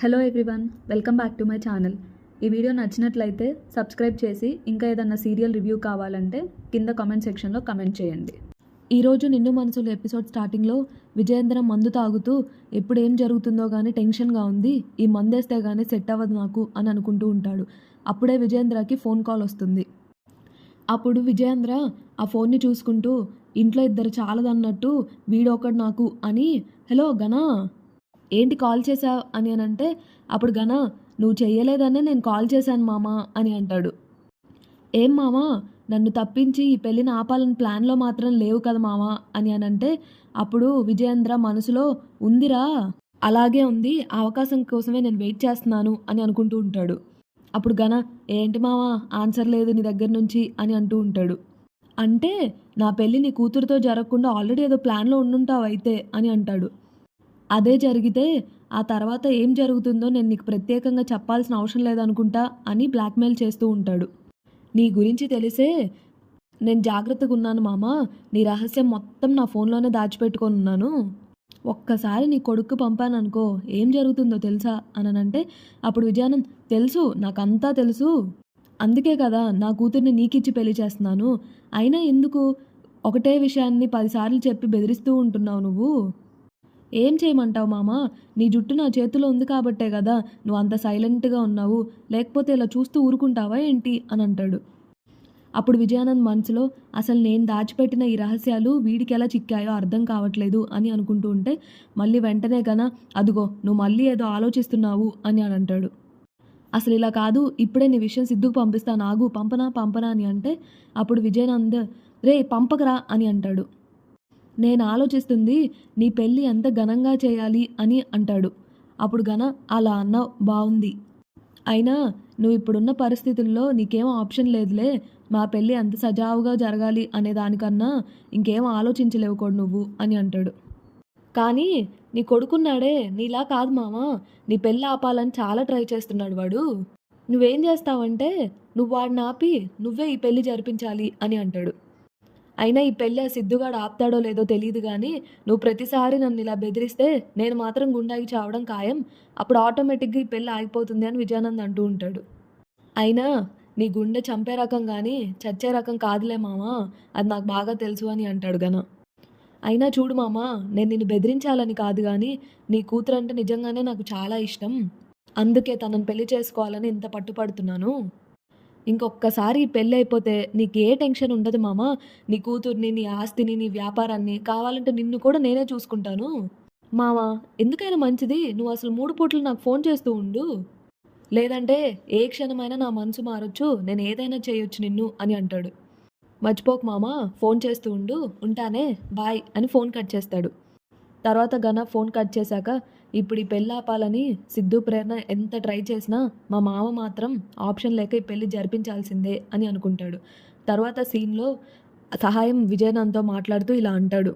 Hello everyone welcome back to my channel ఈ video నచ్చినట్లయితే subscribe చేసి ఇంకా ఏదన్నా సీరియల్ రివ్యూ కావాలంటే కింద కామెంట్ సెక్షన్లో కమెంట్ చేయండి. ఈరోజు నిన్ను మనసులు ఎపిసోడ్ స్టార్టింగ్లో విజయేంద్ర మందు తాగుతూ ఎప్పుడు ఏం జరుగుతుందో కానీ టెన్షన్గా ఉంది ఈ మందేస్తే కానీ సెట్ అవ్వదు నాకు అని అనుకుంటూ ఉంటాడు. అప్పుడే విజయేంద్రకి ఫోన్ కాల్ వస్తుంది. అప్పుడు విజయేంద్ర ఆ ఫోన్ని చూసుకుంటూ ఇంట్లో ఇద్దరు చాలదన్నట్టు వీడొకడు నాకు అని హలో గనా ఏంటి కాల్ చేసావు అని అని అంటే అప్పుడు గనా నువ్వు చెయ్యలేదనే నేను కాల్ చేశాను మామా అని అంటాడు. ఏం మామా? నన్ను తప్పించి ఈ పెళ్ళిని ఆపాలని ప్లాన్లో మాత్రం లేవు కదా మామ అని అని అంటే అప్పుడు విజయేంద్ర మనసులో ఉందిరా అలాగే ఉంది ఆ అవకాశం కోసమే నేను వెయిట్ చేస్తున్నాను అని అనుకుంటూ ఉంటాడు. అప్పుడు గన ఏంటి మావా ఆన్సర్ లేదు నీ దగ్గర నుంచి అని అంటూ ఉంటాడు. అంటే నా పెళ్ళి నీ కూతురుతో జరగకుండా ఆల్రెడీ ఏదో ప్లాన్లో ఉండుంటావు అయితే అని అంటాడు. అదే జరిగితే ఆ తర్వాత ఏం జరుగుతుందో నేను నీకు ప్రత్యేకంగా చెప్పాల్సిన అవసరం లేదనుకుంటా అని బ్లాక్మెయిల్ చేస్తూ ఉంటాడు. నీ గురించి తెలిసే నేను జాగ్రత్తగా ఉన్నాను మామ. నీ రహస్యం మొత్తం నా ఫోన్లోనే దాచిపెట్టుకొని ఉన్నాను. ఒక్కసారి నీ కొడుకు పంపాను అనుకో ఏం జరుగుతుందో తెలుసా? అననంటే అప్పుడు విజయానంద్ తెలుసు నాకంతా తెలుసు. అందుకే కదా నా కూతుర్ని నీకిచ్చి పెళ్ళి చేస్తున్నాను. అయినా ఎందుకు? ఒకటే విషయాన్ని పదిసార్లు చెప్పి బెదిరిస్తూ ఉంటున్నావు నువ్వు. ఏం చేయమంటావు మామా? నీ జుట్టు నా చేతిలో ఉంది కాబట్టే కదా నువ్వు అంత సైలెంట్గా ఉన్నావు. లేకపోతే ఇలా చూస్తూ ఊరుకుంటావా ఏంటి? అని అంటాడు. అప్పుడు విజయానంద్ మనసులో అసలు నేను దాచిపెట్టిన ఈ రహస్యాలు వీడికి ఎలా చిక్కాయో అర్థం కావట్లేదు అని అనుకుంటూ ఉంటే మళ్ళీ వెంటనే గన అదుగో నువ్వు మళ్ళీ ఏదో ఆలోచిస్తున్నావు అని అని అంటాడు. అసలు ఇలా కాదు ఇప్పుడే నీ విషయం సిద్ధుకు పంపిస్తాను. ఆగు పంపనా పంపనా అని అంటే అప్పుడు విజయనంద్ రే పంపకరా అని అంటాడు. నేను ఆలోచిస్తుంది నీ పెళ్ళి ఎంత ఘనంగా చేయాలి అని అంటాడు. అప్పుడు గన అలా అన్న బాగుంది అయినా నువ్వు ఇప్పుడున్న పరిస్థితుల్లో నీకేం ఆప్షన్ లేదులే. మా పెళ్ళి ఎంత సజావుగా జరగాలి అనే దానికన్నా ఇంకేం ఆలోచించలేవు కూడా నువ్వు అని అంటాడు. కానీ నీ కొడుకున్నాడే నీలా కాదు మామ నీ పెళ్ళి ఆపాలని చాలా ట్రై చేస్తున్నాడు వాడు. నువ్వేం చేస్తావంటే నువ్వు వాడిని ఆపి నువ్వే ఈ పెళ్ళి జరిపించాలి అని అంటాడు. అయినా ఈ పెళ్ళి ఆ సిద్ధుగాడు ఆపుతాడో లేదో తెలియదు కానీ నువ్వు ప్రతిసారి నన్ను ఇలా బెదిరిస్తే నేను మాత్రం గుండాయి చావడం ఖాయం. అప్పుడు ఆటోమేటిక్గా ఈ పెళ్ళి ఆగిపోతుంది అని విజయానంద్ అంటూ ఉంటాడు. అయినా నీ గుండె చంపే రకం కానీ చచ్చే రకం కాదులే మామా అది నాకు బాగా తెలుసు అని అంటాడు గన అయినా చూడు మామా నేను నిన్ను బెదిరించాలని కాదు కానీ నీ కూతురు అంటే నిజంగానే నాకు చాలా ఇష్టం. అందుకే తనని పెళ్ళి చేసుకోవాలని ఇంత పట్టుపడుతున్నాను. ఇంకొక్కసారి పెళ్ళైపోతే పెళ్ళి అయిపోతే నీకు ఏ టెన్షన్ ఉండదు మామ. నీ కూతుర్ని నీ ఆస్తిని నీ వ్యాపారాన్ని కావాలంటే నిన్ను కూడా నేనే చూసుకుంటాను. మామ ఎందుకైనా మంచిది. నువ్వు అసలు మూడు పూట్లు నాకు ఫోన్ చేస్తూ ఉండు. లేదంటే ఏ క్షణమైనా నా మనసు మారొచ్చు. నేను ఏదైనా చేయొచ్చు నిన్ను అని అంటాడు. మర్చిపోకు మామ. ఫోన్ చేస్తూ ఉండు. ఉంటానే. బాయ్ అని ఫోన్ కట్ చేస్తాడు. తర్వాత గన ఫోన్ కట్ చేశాక ఇప్పుడు ఈ పెళ్ళి ఆపాలని సిద్ధు ప్రేరణ ఎంత ట్రై చేసినా మా మామ మాత్రం ఆప్షన్ లేక ఈ పెళ్ళి జరిపించాల్సిందే అని అనుకుంటాడు. తర్వాత సీన్లో సహాయం విజయనంతో మాట్లాడుతూ ఇలా అంటాడు.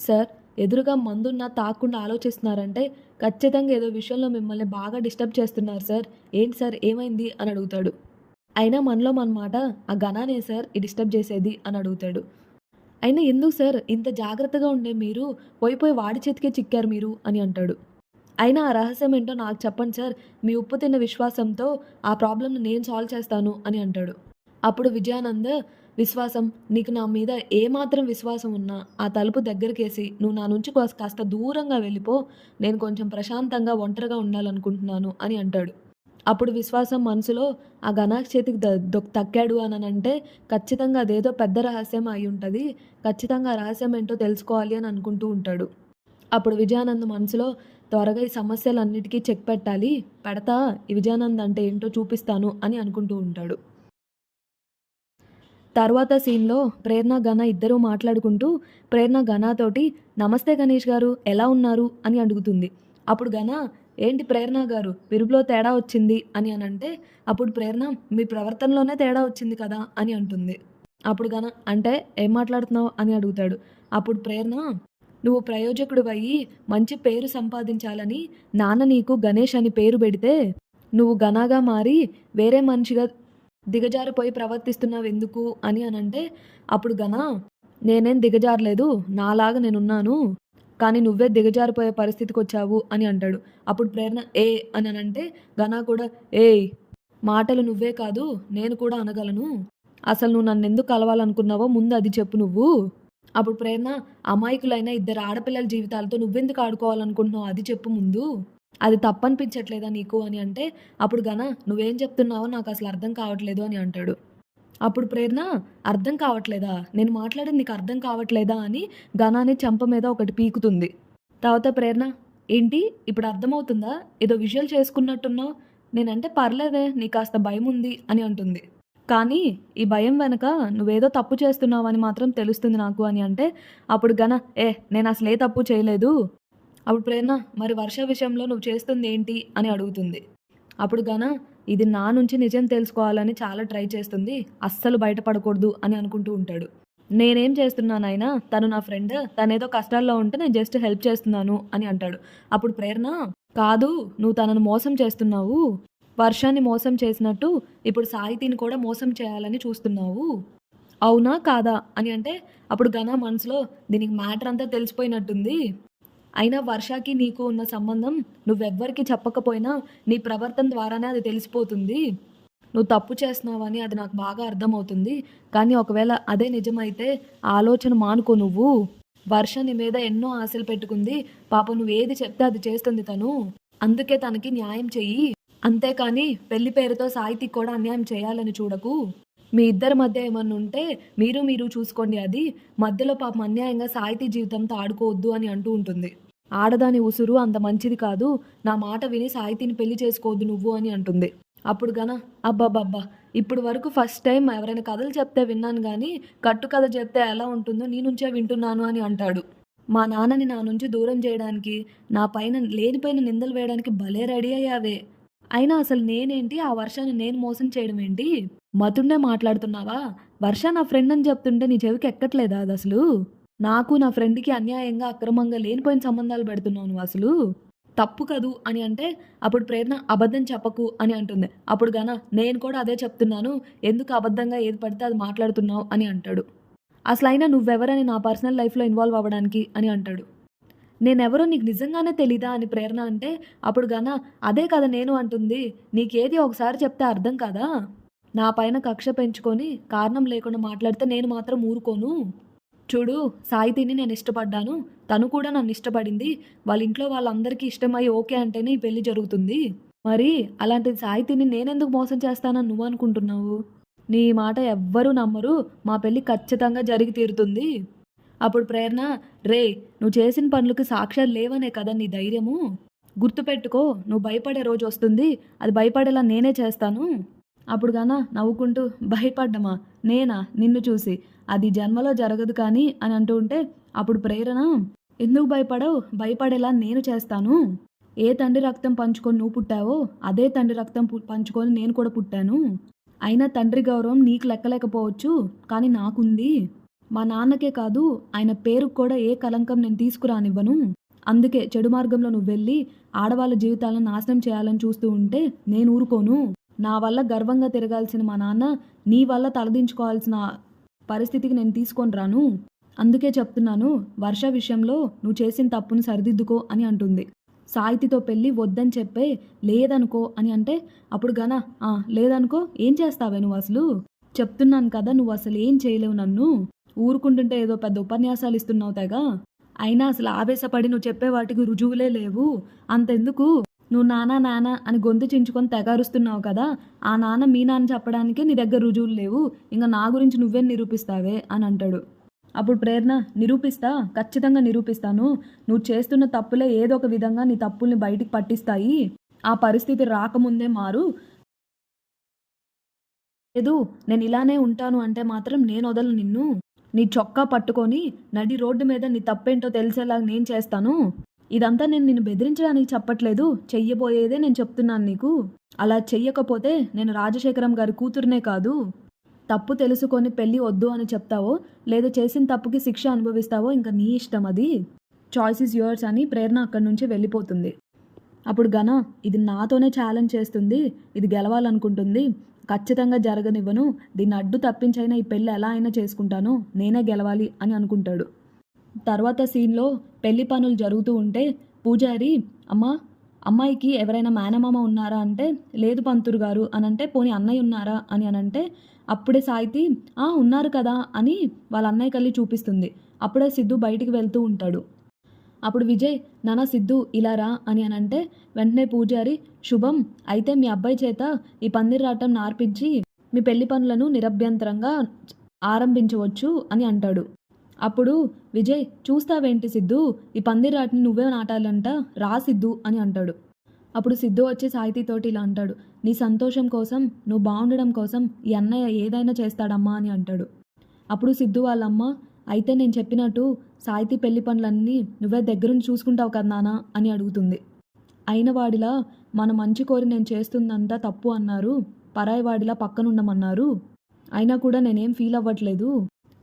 సార్ ఎదురుగా మందున్న తాకుండా ఆలోచిస్తున్నారంటే ఖచ్చితంగా ఏదో విషయంలో మిమ్మల్ని బాగా డిస్టర్బ్ చేస్తున్నారు సార్. ఏంటి సార్ ఏమైంది? అని అడుగుతాడు. అయినా మనలో మనమాట ఆ ఘనానే సార్ ఈ డిస్టర్బ్ చేసేది అని అడుగుతాడు. అయినా ఎందుకు సార్ ఇంత జాగ్రత్తగా ఉండే మీరు పోయి పోయి వాడి చేతికే చిక్కారు మీరు అని అంటాడు. అయినా ఆ రహస్యం ఏంటో నాకు చెప్పండి సార్. మీ ఉప్పు తిన్న విశ్వాసంతో ఆ ప్రాబ్లమ్ని నేను సాల్వ్ చేస్తాను అని అంటాడు. అప్పుడు విజయానంద్ విశ్వాసం నీకు నా మీద ఏమాత్రం విశ్వాసం ఉన్నా ఆ తలుపు దగ్గరికేసి నువ్వు నా నుంచి కాస్త కాస్త దూరంగా వెళ్ళిపో నేను కొంచెం ప్రశాంతంగా ఒంటరిగా ఉండాలనుకుంటున్నాను అని అంటాడు. అప్పుడు విశ్వాసం మనసులో ఆ గణాక్ చేతికి ద తక్కాడు అని అంటే ఖచ్చితంగా అదేదో పెద్ద రహస్యం అయి ఉంటుంది. ఖచ్చితంగా ఆ రహస్యం ఏంటో తెలుసుకోవాలి అని అనుకుంటూ ఉంటాడు. అప్పుడు విజయానంద్ మనసులో త్వరగా ఈ సమస్యలన్నిటికీ చెక్ పెట్టాలి. పెడతా ఈ విజయానంద్ అంటే ఏంటో చూపిస్తాను అని అనుకుంటూ ఉంటాడు. తర్వాత సీన్లో ప్రేరణ గణ ఇద్దరూ మాట్లాడుకుంటూ ప్రేరణ గణతోటి నమస్తే గణేష్ గారు ఎలా ఉన్నారు? అని అడుగుతుంది. అప్పుడు గణ ఏంటి ప్రేరణ గారు విరుపులో తేడా వచ్చింది? అని అని అంటే అప్పుడు ప్రేరణ మీ ప్రవర్తనలోనే తేడా వచ్చింది కదా? అని అంటుంది. అప్పుడు గన అంటే ఏం మాట్లాడుతున్నావు? అని అడుగుతాడు. అప్పుడు ప్రేరణ నువ్వు ప్రయోజకుడు అయ్యి మంచి పేరు సంపాదించాలని నాన్న నీకు గణేష్ అని పేరు పెడితే నువ్వు ఘనాగా మారి వేరే మనిషిగా దిగజారిపోయి ప్రవర్తిస్తున్నావు ఎందుకు అని అని అంటే అప్పుడు గన నేనేం దిగజారలేదు నాలాగా నేనున్నాను కానీ నువ్వే దిగజారిపోయే పరిస్థితికి వచ్చావు అని అంటాడు. అప్పుడు ప్రేరణ ఏ అని అనంటే ఘనా ఘన కూడా ఏయ్ మాటలు నువ్వే కాదు నేను కూడా అనగలను. అసలు నువ్వు నన్ను ఎందుకు కలవాలనుకున్నావో ముందు అది చెప్పు నువ్వు. అప్పుడు ప్రేరణ అమాయకులైన ఇద్దరు ఆడపిల్లల జీవితాలతో నువ్వెందుకు ఆడుకోవాలనుకుంటున్నావు? అది చెప్పు ముందు. అది తప్పనిపించట్లేదా నీకు? అని అంటే అప్పుడు గన నువ్వేం చెప్తున్నావో నాకు అసలు అర్థం కావట్లేదు అని అంటాడు. అప్పుడు ప్రేరణ అర్థం కావట్లేదా? నేను మాట్లాడేది నీకు అర్థం కావట్లేదా? అని గనాన్ని చెంప మీద ఒకటి పీకుతుంది. తర్వాత ప్రేరణ ఏంటి? ఇప్పుడు అర్థమవుతుందా? ఏదో విజువల్ చేసుకున్నట్టున్నావు? నేనంటే పర్లేదే నీకు కాస్త భయం ఉంది అని అంటుంది. కానీ ఈ భయం వెనక నువ్వేదో తప్పు చేస్తున్నావని మాత్రం తెలుస్తుంది నాకు అని అంటే అప్పుడు గన ఏ నేను అసలు ఏ తప్పు చేయలేదు. అప్పుడు ప్రేరణ మరి వర్ష విషయంలో నువ్వు చేస్తుంది ఏంటి? అని అడుగుతుంది. అప్పుడు గన ఇది నా నుంచి నిజం తెలుసుకోవాలని చాలా ట్రై చేస్తుంది. అస్సలు బయటపడకూడదు అని అనుకుంటూ ఉంటాడు. నేనేం చేస్తున్నానైనా తను నా ఫ్రెండ్ తనేదో కష్టాల్లో ఉంటే నేను జస్ట్ హెల్ప్ చేస్తున్నాను అని అంటాడు. అప్పుడు ప్రేరణ కాదు నువ్వు తనను మోసం చేస్తున్నావు. వర్షాన్ని మోసం చేసినట్టు ఇప్పుడు సాహితీని కూడా మోసం చేయాలని చూస్తున్నావు. అవునా కాదా? అని అంటే అప్పుడు ఘన మనసులో దీనికి మ్యాటర్ అంతా తెలిసిపోయినట్టుంది. అయినా వర్షాకి నీకు ఉన్న సంబంధం నువ్వెవ్వరికి చెప్పకపోయినా నీ ప్రవర్తన ద్వారానే అది తెలిసిపోతుంది. నువ్వు తప్పు చేస్తున్నావని అది నాకు బాగా అర్థమవుతుంది. కానీ ఒకవేళ అదే నిజమైతే ఆలోచన మానుకో నువ్వు. వర్ష నీ మీద ఎన్నో ఆశలు పెట్టుకుంది. పాప నువ్వు ఏది చెప్తే అది చేస్తుంది తను. అందుకే తనకి న్యాయం చెయ్యి. అంతేకాని పెళ్ళి పేరుతో సాహితీకి కూడా అన్యాయం చేయాలని చూడకు. మీ ఇద్దరి మధ్య ఏమన్నా ఉంటే మీరు మీరు చూసుకోండి అది. మధ్యలో పాపం అన్యాయంగా సాహితీ జీవితంతో ఆడుకోవద్దు అని అంటూ ఉంటుంది. ఆడదాని ఉసురు అంత మంచిది కాదు. నా మాట విని సాహితీని పెళ్ళి చేసుకోవద్దు నువ్వు అని అంటుంది. అప్పుడు గన అబ్బాబ్బా ఇప్పుడు వరకు ఫస్ట్ టైం ఎవరైనా కథలు చెప్తే విన్నాను కానీ కట్టు కథ చెప్తే ఎలా ఉంటుందో నీ నుంచే వింటున్నాను అని అంటాడు. మా నాన్నని నా నుంచి దూరం చేయడానికి నా పైన లేనిపోయిన నిందలు వేయడానికి భలే రెడీ అయ్యావే. అయినా అసలు నేనేంటి? ఆ వర్షాన్ని నేను మోసం చేయడం ఏంటి? మతుండే మాట్లాడుతున్నావా? వర్ష నా ఫ్రెండ్ అని చెప్తుంటే నీ చెవికి ఎక్కట్లేదా అది అసలు? నాకు నా ఫ్రెండ్కి అన్యాయంగా అక్రమంగా లేనిపోయిన సంబంధాలు పెడుతున్నావు నువ్వు అసలు? తప్పు కదూ అని అంటే అప్పుడు ప్రేరణ అబద్ధం చెప్పకు అని అంటుంది. అప్పుడు గాన నేను కూడా అదే చెప్తున్నాను. ఎందుకు అబద్ధంగా ఏది పడితే అది మాట్లాడుతున్నావు అని అంటాడు. అసలు అయినా నువ్వెవరని నా పర్సనల్ లైఫ్లో ఇన్వాల్వ్ అవ్వడానికి అని అంటాడు. నేనెవరో నీకు నిజంగానే తెలీదా అని ప్రేరణ అంటే అప్పుడు గాన అదే కదా నేను అంటుంది. నీకేది ఒకసారి చెప్తే అర్థం కదా? నా పైన కక్ష పెంచుకొని కారణం లేకుండా మాట్లాడితే నేను మాత్రం ఊరుకోను. చూడు సాహితీని నేను ఇష్టపడ్డాను. తను కూడా నన్ను ఇష్టపడింది. వాళ్ళ ఇంట్లో వాళ్ళందరికీ ఇష్టమై ఓకే అంటేనే ఈ పెళ్ళి జరుగుతుంది. మరి అలాంటి సాహితీని నేనెందుకు మోసం చేస్తానని నువ్వు అనుకుంటున్నావు? నీ మాట ఎవ్వరూ నమ్మరు. మా పెళ్ళి ఖచ్చితంగా జరిగి తీరుతుంది. అప్పుడు ప్రేరణ రే నువ్వు చేసిన పనులకు సాక్ష్యాలు లేవనే కదా నీ ధైర్యము? గుర్తుపెట్టుకో నువ్వు భయపడే రోజు వస్తుంది. అది భయపడేలా నేనే చేస్తాను. అప్పుడు గానా నవ్వుకుంటూ భయపడ్డమా? నేనా? నిన్ను చూసి. అది జన్మలో జరగదు కానీ అని అంటూ ఉంటే అప్పుడు ప్రేరణ ఎందుకు భయపడవు? భయపడేలా నేను చేస్తాను. ఏ తండ్రి రక్తం పంచుకొని నువ్వు పుట్టావో అదే తండ్రి రక్తం పంచుకొని నేను కూడా పుట్టాను. అయినా తండ్రి గౌరవం నీకు లెక్కలేకపోవచ్చు కానీ నాకుంది. మా నాన్నకే కాదు ఆయన పేరుకు కూడా ఏ కలంకం నేను తీసుకురానివ్వను. అందుకే చెడు మార్గంలో నువ్వు వెళ్ళి ఆడవాళ్ళ జీవితాలను నాశనం చేయాలని చూస్తూ ఉంటే నేను ఊరుకోను. నా వల్ల గర్వంగా తిరగాల్సిన మా నాన్న నీ వల్ల తలదించుకోవాల్సిన పరిస్థితికి నేను తీసుకొని రాను. అందుకే చెప్తున్నాను వర్ష విషయంలో నువ్వు చేసిన తప్పును సరిదిద్దుకో అని అంటుంది. సాహితితో పెళ్ళి వద్దని చెప్పే లేదనుకో అని అంటే అప్పుడు గన లేదనుకో ఏం చేస్తావే నువ్వు అసలు? చెప్తున్నాను కదా నువ్వు అసలు ఏం చేయలేవు నన్ను. ఊరుకుంటుంటే ఏదో పెద్ద ఉపన్యాసాలు ఇస్తున్నావు తెగా. అయినా అసలు ఆవేశపడి నువ్వు చెప్పే వాటికి రుజువులే లేవు. అంతెందుకు? నువ్వు నానా నాన్న అని గొంతు చించుకొని తెగారుస్తున్నావు కదా. ఆ నాన్న మీ నాన్న చెప్పడానికే నీ దగ్గర రుజువులు లేవు. ఇంకా నా గురించి నువ్వే నిరూపిస్తావే? అని అంటాడు. అప్పుడు ప్రేరణ నిరూపిస్తా? ఖచ్చితంగా నిరూపిస్తాను. నువ్వు చేస్తున్న తప్పులే ఏదో ఒక విధంగా నీ తప్పుల్ని బయటికి పట్టిస్తాయి. ఆ పరిస్థితి రాకముందే మారు. లేదు నేను ఇలానే ఉంటాను అంటే మాత్రం నేను వదలను నిన్ను. నీ చొక్కా పట్టుకొని నడి రోడ్డు మీద నీ తప్పేంటో తెలిసేలా నేను చేస్తాను. ఇదంతా నేను నిన్ను బెదిరించడానికి చెప్పట్లేదు. చెయ్యబోయేదే నేను చెప్తున్నాను నీకు. అలా చెయ్యకపోతే నేను రాజశేఖరం గారి కూతురునే కాదు. తప్పు తెలుసుకొని పెళ్ళి వద్దు అని చెప్తావో లేదా చేసిన తప్పుకి శిక్ష అనుభవిస్తావో ఇంకా నీ ఇష్టం అది. చాయిస్ ఇస్ యువర్స్ అని ప్రేరణ అక్కడి నుంచి వెళ్ళిపోతుంది. అప్పుడు గన ఇది నాతోనే ఛాలెంజ్ చేస్తుంది. ఇది గెలవాలనుకుంటుంది. ఖచ్చితంగా జరగనివ్వను. దీన్ని అడ్డు తప్పించైనా ఈ పెళ్ళి ఎలా అయినా చేసుకుంటాను. నేనే గెలవాలి అని అనుకుంటాడు. తర్వాత సీన్లో పెళ్ళి పనులు జరుగుతూ ఉంటే పూజారి అమ్మా అమ్మాయికి ఎవరైనా మేనమామ ఉన్నారా అంటే లేదు పంతురు గారు అని అంటే పోనీ అన్నయ్య ఉన్నారా అని అనంటే అప్పుడే సాయితి "ఆ, ఉన్నారు కదా అని వాళ్ళ అన్నయ్య కళ్ళి చూపిస్తుంది. అప్పుడే సిద్ధు బయటికి వెళ్తూ ఉంటాడు. అప్పుడు విజయ్ నానా సిద్ధు ఇలా రా అని అని అంటే వెంటనే పూజారి శుభం. అయితే మీ అబ్బాయి చేత ఈ పందిరాటం నార్పించి మీ పెళ్ళి పనులను నిరభ్యంతరంగా ఆరంభించవచ్చు అని అంటాడు. అప్పుడు విజయ్ చూస్తావేంటి సిద్ధు? ఈ పందిరాటిని నువ్వే నాటాలంట. రా సిద్ధు అని అంటాడు. అప్పుడు సిద్ధు వచ్చి సాహితీతోటి ఇలా అంటాడు. నీ సంతోషం కోసం నువ్వు బాగుండడం కోసం ఈ అన్నయ్య ఏదైనా చేస్తాడమ్మా అని అంటాడు. అప్పుడు సిద్ధు వాళ్ళమ్మ అయితే నేను చెప్పినట్టు సాహితీ పెళ్ళి పనులన్నీ నువ్వే దగ్గరుండి చూసుకుంటావు కదా నానా అని అడుగుతుంది. అయిన వాడిలా మన మంచి కోరి నేను చేస్తుందంతా తప్పు అన్నారు. పరాయి వాడిలా పక్కనుండమన్నారు. అయినా కూడా నేనేం ఫీల్ అవ్వట్లేదు.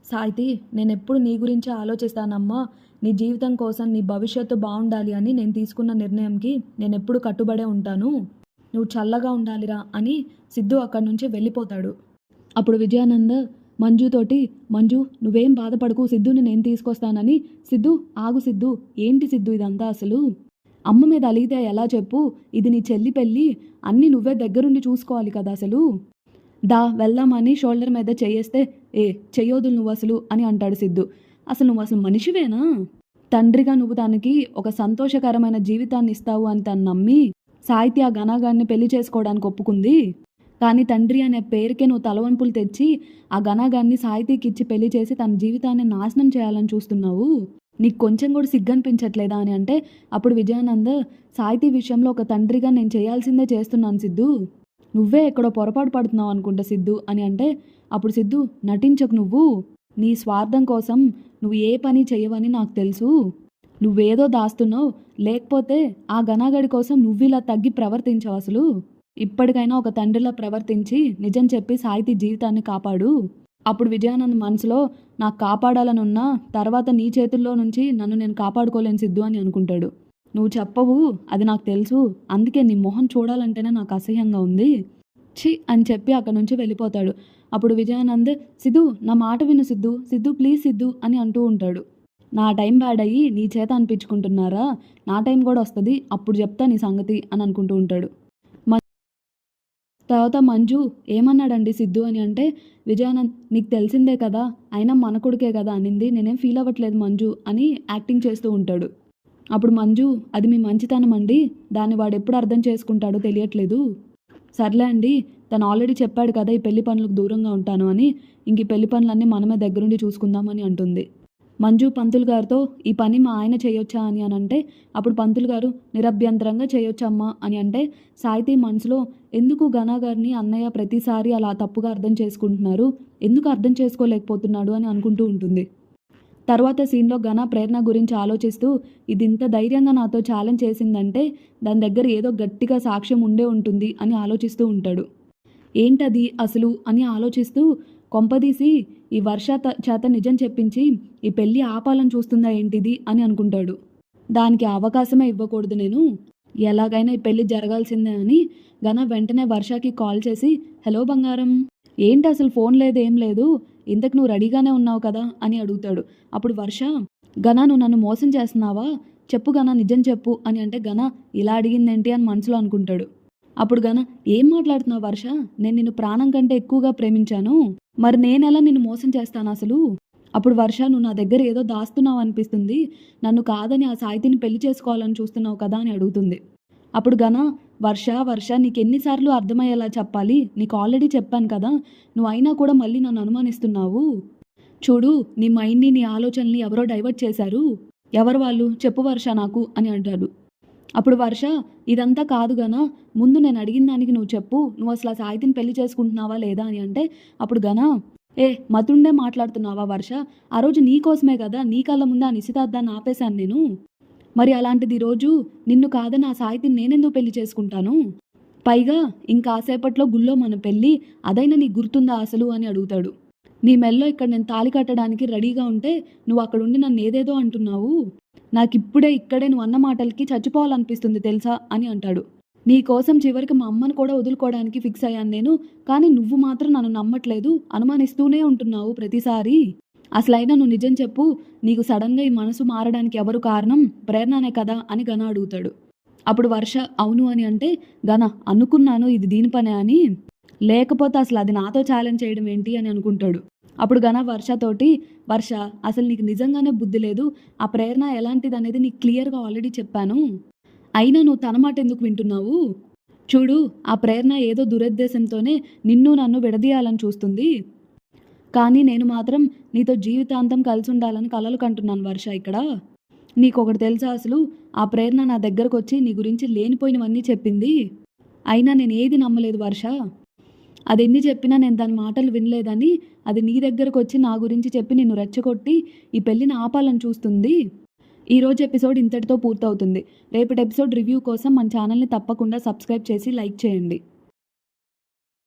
సాయితి నేను ఎప్పుడు నీ గురించి ఆలోచిస్తానమ్మా. నీ జీవితం కోసం నీ భవిష్యత్తు బాగుండాలి అని నేను తీసుకున్న నిర్ణయంకి నేను ఎప్పుడు కట్టుబడే ఉంటాను. నువ్వు చల్లగా ఉండాలిరా అని సిద్ధు అక్కడి నుంచి వెళ్ళిపోతాడు. అప్పుడు విజయానంద మంజుతోటి మంజు నువ్వేం బాధపడకు సిద్ధుని నేను తీసుకొస్తానని. సిద్ధు ఆగు సిద్ధు ఏంటి సిద్ధు ఇదంతా అసలు? అమ్మ మీద అలిగితే ఎలా చెప్పు? ఇది నీ చెల్లి పెళ్ళి అన్నీ నువ్వే దగ్గరుండి చూసుకోవాలి కదా అసలు? దా వెళ్దామని షోల్డర్ మీద చేయేస్తే ఏ చెయ్యొద్దు నువ్వు అసలు అని అంటాడు సిద్ధు. అసలు నువ్వు అసలు మనిషివేనా? తండ్రిగా నువ్వు తనకి ఒక సంతోషకరమైన జీవితాన్ని ఇస్తావు అని తను నమ్మి సాహిత్య ఘనాగాన్ని పెళ్ళి చేసుకోవడానికి ఒప్పుకుంది. కానీ తండ్రి అనే పేరుకే నువ్వు తలవంపులు తెచ్చి ఆ ఘనాగాన్ని సాహితీకి ఇచ్చి పెళ్ళి చేసి తన జీవితాన్ని నాశనం చేయాలని చూస్తున్నావు? నీకు కొంచెం కూడా సిగ్గనిపించట్లేదా అని అంటే అప్పుడు విజయానంద్ సాహితీ విషయంలో ఒక తండ్రిగా నేను చేయాల్సిందే చేస్తున్నాను సిద్ధు. నువ్వే ఎక్కడో పొరపాటు పడుతున్నావు అనుకుంటా సిద్ధు అని అంటే అప్పుడు సిద్ధు నటించకు నువ్వు. నీ స్వార్థం కోసం నువ్వు ఏ పని చేయవని నాకు తెలుసు. నువ్వేదో దాస్తున్నావు లేకపోతే ఆ గణాగడి కోసం నువ్వు ఇలా తగ్గి ప్రవర్తించవు అసలు. ఇప్పటికైనా ఒక తండ్రిలా ప్రవర్తించి నిజం చెప్పి సాహితీ జీవితాన్ని కాపాడు. అప్పుడు విజయానంద్ మనసులో నాకు కాపాడాలనున్నా తర్వాత నీ చేతుల్లో నుంచి నన్ను నేను కాపాడుకోలేను సిద్ధు అని అనుకుంటాడు. నువ్వు చెప్పవు అది నాకు తెలుసు. అందుకే నీ మొహం చూడాలంటేనే నాకు అసహ్యంగా ఉంది. చి అని చెప్పి అక్కడి నుంచి వెళ్ళిపోతాడు. అప్పుడు విజయానంద్ సిద్ధు నా మాట విను సిద్ధు. సిద్ధు ప్లీజ్ సిద్ధు అని అంటూ ఉంటాడు. నా టైం బ్యాడ్ అయ్యి నీ చేత అనిపించుకుంటున్నారా? నా టైం కూడా వస్తుంది. అప్పుడు చెప్తా నీ సంగతి అని అనుకుంటూ ఉంటాడు. తర్వాత మంజు ఏమన్నాడండి సిద్ధు అని అంటే విజయానంద్ నీకు తెలిసిందే కదా అయినా మన కొడుకే కదా అనింది నేనేం ఫీల్ అవ్వట్లేదు మంజు అని యాక్టింగ్ చేస్తూ ఉంటాడు. అప్పుడు మంజు అది మీ మంచితనం అండి దాన్ని వాడు ఎప్పుడు అర్థం చేసుకుంటాడో తెలియట్లేదు. సర్లే అండి తను ఆల్రెడీ చెప్పాడు కదా ఈ పెళ్ళి పనులకు దూరంగా ఉంటాను అని ఇంక ఈ పెళ్ళి పనులన్నీ మనమే దగ్గరుండి చూసుకుందామని అంటుంది. మంజు పంతులు గారితో ఈ పని మా ఆయన చేయొచ్చా అని అని అంటే అప్పుడు పంతులు గారు నిరభ్యంతరంగా చేయొచ్చమ్మా అని అంటే సాహితీ మనసులో ఎందుకు ఘనా గారిని అన్నయ్య ప్రతిసారి అలా తప్పుగా అర్థం చేసుకుంటున్నారు? ఎందుకు అర్థం చేసుకోలేకపోతున్నాడు? అని అనుకుంటూ ఉంటుంది. తర్వాత సీన్లో ఘన ప్రేరణ గురించి ఆలోచిస్తూ ఇది ఇంత ధైర్యంగా నాతో ఛాలెంజ్ చేసిందంటే దాని దగ్గర ఏదో గట్టిగా సాక్ష్యం ఉండే ఉంటుంది అని ఆలోచిస్తూ ఉంటాడు. ఏంటది అసలు? అని ఆలోచిస్తూ కొంపదీసి ఈ వర్ష చేత నిజం చెప్పించి ఈ పెళ్ళి ఆపాలని చూస్తుందా ఏంటిది అని అనుకుంటాడు. దానికి అవకాశమే ఇవ్వకూడదు నేను. ఎలాగైనా ఈ పెళ్ళి జరగాల్సిందే అని ఘన వెంటనే వర్షకి కాల్ చేసి హలో బంగారం ఏంటి అసలు ఫోన్ లేదు ఏం లేదు? ఇంతకు నువ్వు రెడీగానే ఉన్నావు కదా? అని అడుగుతాడు. అప్పుడు వర్ష ఘన నువ్వు నన్ను మోసం చేస్తున్నావా? చెప్పు ఘన నిజం చెప్పు అని అంటే ఘన ఇలా అడిగిందేంటి? అని మనసులో అనుకుంటాడు. అప్పుడు ఘన ఏం మాట్లాడుతున్నావు వర్ష? నేను నిన్ను ప్రాణం కంటే ఎక్కువగా ప్రేమించాను. మరి నేనెలా నిన్ను మోసం చేస్తాను అసలు? అప్పుడు వర్ష నువ్వు నా దగ్గర ఏదో దాస్తున్నావు అనిపిస్తుంది. నన్ను కాదని ఆ సాహితిని పెళ్ళి చేసుకోవాలని చూస్తున్నావు కదా అని అడుగుతుంది. అప్పుడు ఘన వర్ష వర్ష నీకు ఎన్నిసార్లు అర్థమయ్యేలా చెప్పాలి. నీకు ఆల్రెడీ చెప్పాను కదా. నువ్వు అయినా కూడా మళ్ళీ నన్ను అనుమానిస్తున్నావు. చూడు నీ మైండ్ని నీ ఆలోచనల్ని ఎవరో డైవర్ట్ చేశారు. ఎవరు వాళ్ళు? చెప్పు వర్ష నాకు అని అంటాడు. అప్పుడు వర్ష ఇదంతా కాదు గనా ముందు నేను అడిగిన దానికి నువ్వు చెప్పు నువ్వు అసలు ఆ సాహితిని పెళ్ళి చేసుకుంటున్నావా లేదా అని అంటే అప్పుడు గనా ఏ మతుండే మాట్లాడుతున్నావా వర్ష? ఆ రోజు నీ కోసమే కదా నీ కళ్ళ ముందే ఆ నిశ్చితార్థాన్ని ఆపేశాను నేను. మరి అలాంటిది ఈరోజు నిన్ను కాదని ఆ సాహితిని నేనెందుకు పెళ్ళి చేసుకుంటాను? పైగా ఇంకాసేపట్లో గుళ్ళో మన పెళ్ళి అదైనా నీకు గుర్తుందా అసలు అని అడుగుతాడు. నీ మెల్లో ఇక్కడ నేను తాళి కట్టడానికి రెడీగా ఉంటే నువ్వు అక్కడ ఉండి నన్ను ఏదేదో అంటున్నావు? నాకు ఇప్పుడే ఇక్కడే నువ్వు అన్న మాటలకి చచ్చిపోవాలనిపిస్తుంది తెలుసా అని అంటాడు. నీ కోసం చివరికి మా అమ్మను కూడా వదులుకోవడానికి ఫిక్స్ అయ్యాను నేను కానీ నువ్వు మాత్రం నన్ను నమ్మట్లేదు అనుమానిస్తూనే ఉంటున్నావు ప్రతిసారి. అసలైనా నువ్వు నిజం చెప్పు నీకు సడన్గా ఈ మనసు మారడానికి ఎవరు కారణం? ప్రేరణనే కదా అని గన అడుగుతాడు. అప్పుడు వర్ష అవును అని అంటే గన అనుకున్నాను ఇది దీని పనే అని. లేకపోతే అసలు అది నాతో ఛాలెంజ్ చేయడం ఏంటి అని అనుకుంటాడు. అప్పుడు గన వర్షతోటి వర్ష అసలు నీకు నిజంగానే బుద్ధి లేదు? ఆ ప్రేరణ ఎలాంటిది అనేది నీకు క్లియర్గా ఆల్రెడీ చెప్పాను. అయినా నువ్వు తన మాట ఎందుకు వింటున్నావు? చూడు ఆ ప్రేరణ ఏదో దురుద్దేశంతోనే నిన్ను నన్ను విడదీయాలని చూస్తుంది. కానీ నేను మాత్రం నీతో జీవితాంతం కలిసి ఉండాలని కలలు కంటున్నాను వర్ష ఇక్కడ. నీకు ఒకటి తెలుసా అసలు? ఆ ప్రేరణ నా దగ్గరకు వచ్చి నీ గురించి లేనిపోయినవన్నీ చెప్పింది. అయినా నేను ఏది నమ్మలేదు వర్ష? అది ఎన్ని చెప్పినా నేను దాని మాటలు వినలేదని అది నీ దగ్గరకు వచ్చి నా గురించి చెప్పి నిన్ను రెచ్చగొట్టి ఈ పెళ్ళిని ఆపాలని చూస్తుంది. ఈరోజు ఎపిసోడ్ ఇంతటితో పూర్తవుతుంది. రేపటి ఎపిసోడ్ రివ్యూ కోసం మన ఛానల్ని తప్పకుండా సబ్స్క్రైబ్ చేసి లైక్ చేయండి.